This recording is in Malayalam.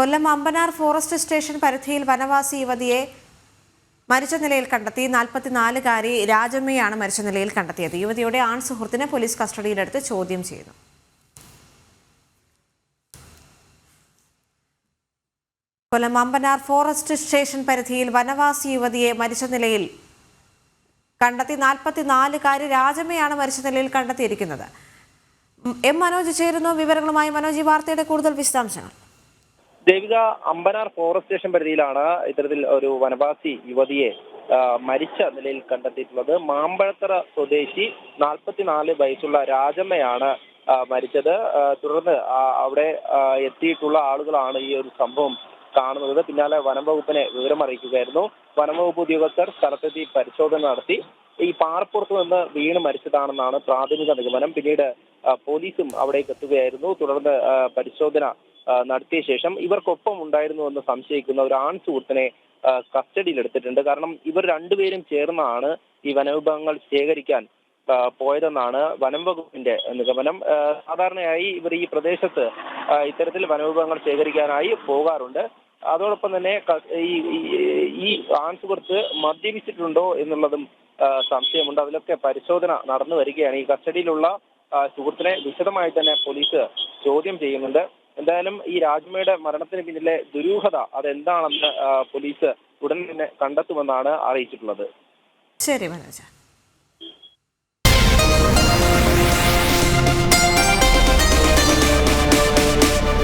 കൊല്ലം അമ്പനാർ ഫോറസ്റ്റ് സ്റ്റേഷൻ പരിധിയിൽ വനവാസി യുവതിയെ മരിച്ച നിലയിൽ കണ്ടെത്തി. നാൽപ്പത്തിനാലുകാരി രാജമ്മയാണ് മരിച്ച നിലയിൽ കണ്ടെത്തിയത്. യുവതിയുടെ ആൺ സുഹൃത്തിനെ പോലീസ് കസ്റ്റഡിയിലെടുത്ത് ചോദ്യം ചെയ്യുന്നു. കൊല്ലം അമ്പനാർ ഫോറസ്റ്റ് സ്റ്റേഷൻ പരിധിയിൽ വനവാസി യുവതിയെ മരിച്ച നിലയിൽ കണ്ടെത്തി. നാൽപ്പത്തിനാലുകാരി രാജമ്മയാണ് മരിച്ച നിലയിൽ കണ്ടെത്തിയിരിക്കുന്നത്. എം മനോജ് ചേരുന്നു. വിവരങ്ങളുമായി മനോജ് വാർത്തയുടെ കൂടുതൽ വിശദാംശങ്ങൾ. ദേവിക അമ്പനാർ ഫോറസ്റ്റ് സ്റ്റേഷൻ പരിധിയിലാണ് ഇത്തരത്തിൽ ഒരു വനവാസി യുവതിയെ മരിച്ച നിലയിൽ കണ്ടെത്തിയിട്ടുള്ളത്. മാമ്പഴത്തറ സ്വദേശി നാൽപ്പത്തിനാല് വയസ്സുള്ള രാജമ്മയാണ് മരിച്ചത്. തുടർന്ന് അവിടെ എത്തിയിട്ടുള്ള ആളുകളാണ് ഈ ഒരു സംഭവം കാണുന്നത്. പിന്നാലെ വനം വകുപ്പിനെ വിവരം അറിയിക്കുകയായിരുന്നു വനം വകുപ്പ് ഉദ്യോഗസ്ഥർ സ്ഥലത്തെത്തി പരിശോധന നടത്തി. ഈ പാറപ്പുറത്ത് നിന്ന് വീണ് മരിച്ചതാണെന്നാണ് പ്രാഥമിക നിഗമനം. പിന്നീട് പോലീസും അവിടേക്ക് എത്തുകയായിരുന്നു. തുടർന്ന് പരിശോധന നടത്തിയ ശേഷം ഇവർക്കൊപ്പം ഉണ്ടായിരുന്നു എന്ന് സംശയിക്കുന്ന ഒരു ആൺ സുഹൃത്തിനെ കസ്റ്റഡിയിൽ എടുത്തിട്ടുണ്ട് കാരണം ഇവർ രണ്ടുപേരും ചേർന്നാണ് ഈ വനവിഭവങ്ങൾ ശേഖരിക്കാൻ പോയതെന്നാണ് വനം വകുപ്പിന്റെ നിഗമനം. സാധാരണയായി ഇവർ ഈ പ്രദേശത്ത് ഇത്തരത്തിൽ വനവിഭവങ്ങൾ ശേഖരിക്കാനായി പോകാറുണ്ട്. അതോടൊപ്പം തന്നെ ഈ ഈ- ആൺസുഹൃത്ത് ആൺ സുഹൃത്ത് മദ്യപിച്ചിട്ടുണ്ടോ എന്നുള്ളതും സംശയമുണ്ട്. അതിലൊക്കെ പരിശോധന നടന്നു വരികയാണ്. ഈ കസ്റ്റഡിയിലുള്ള സുഹൃത്തിനെ വിശദമായി തന്നെ പോലീസ് ചോദ്യം ചെയ്യുന്നുണ്ട്. എന്തായാലും ഈ രാജ്മയുടെ മരണത്തിന് പിന്നിലെ ദുരൂഹത അതെന്താണെന്ന് പോലീസ് ഉടൻ തന്നെ കണ്ടെത്തുമെന്നാണ് അറിയിച്ചിട്ടുള്ളത്. ശരി മനോജ്.